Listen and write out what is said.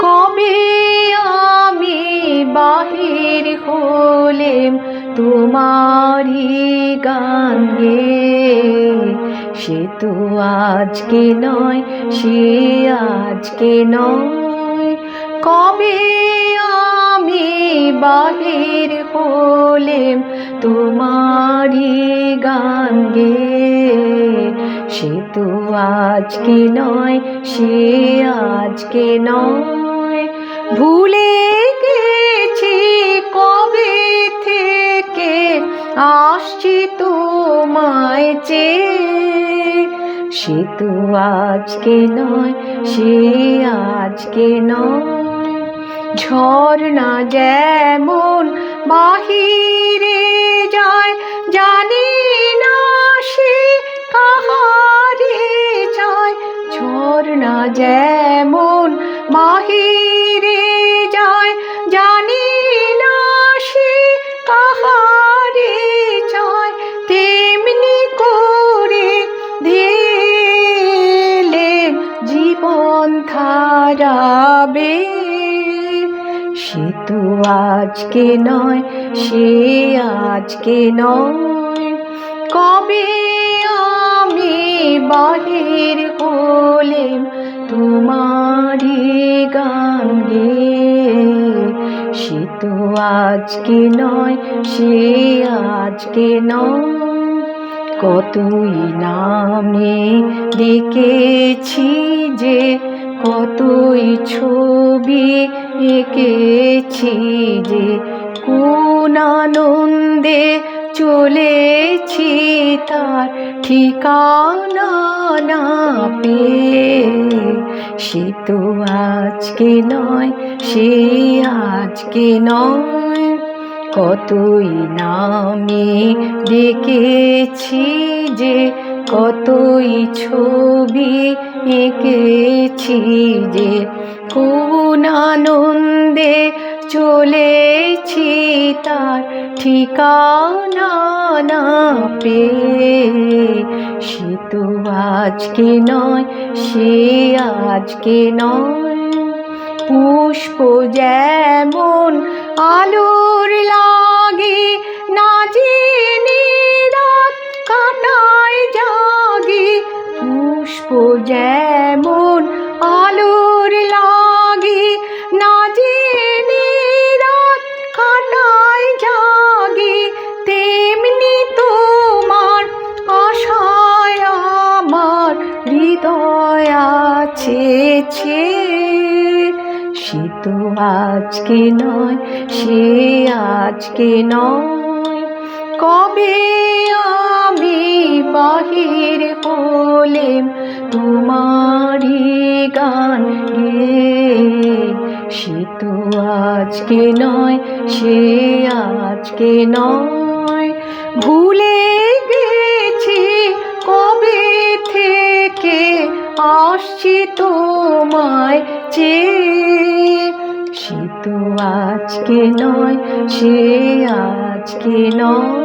কবে আমি বাহির হলেম তোমারি গান? গে সে তো আজকে নয়, সে আজকে নয়। কবে আমি বাহির হলেম তোমারি গান? গে সে তো আজকে নয়, সে আজকে নয়। ভুলে গেছি কবে থেকে, আসছি তোমায় চেয়ে। সে তো আজকে নয়, সে আজকে নয়। ঝর্ণা যেমন বাহিরে ধারাবে সে তো আজকে নয়, সে আজকে নয়। কবে আমি বাহির হলেম তোমারি গান গে? সে তো আজকে নয়, সে আজকে নয়। কতই নামে ডেকেছি যে কতই ছবি এঁকেছি যে কোন আনন্দে চলেছি তার ঠিকানা না পেয়ে। সে তো আজকে নয়, সে আজকে নয়। কতই নামে ডেকেছি যে কতই ছবি এঁকেছি যে কোন আনন্দে চলেছি তার ঠিকানা না পেয়ে। সে তো আজকে নয়, সে আজকে নয়। পুষ্প যেমন কাটায় জাগে, পুষ্প যেমন আলোর লাগে, না জেনে রাত কাটায় জাগে, তেমনি তোমার আশায় আমার হৃদয় আছে সে তো আজকে নয়, সে আজকে নয়। কবে বাহির কোলে তোমারি গান গে। সে তো আজকে নয়, সে আজকে নয়। ভুলে গেছি কবে থেকে আসছি তোমায় চেয়ে। সে তো আজকে নয়, সে আজকে নয়।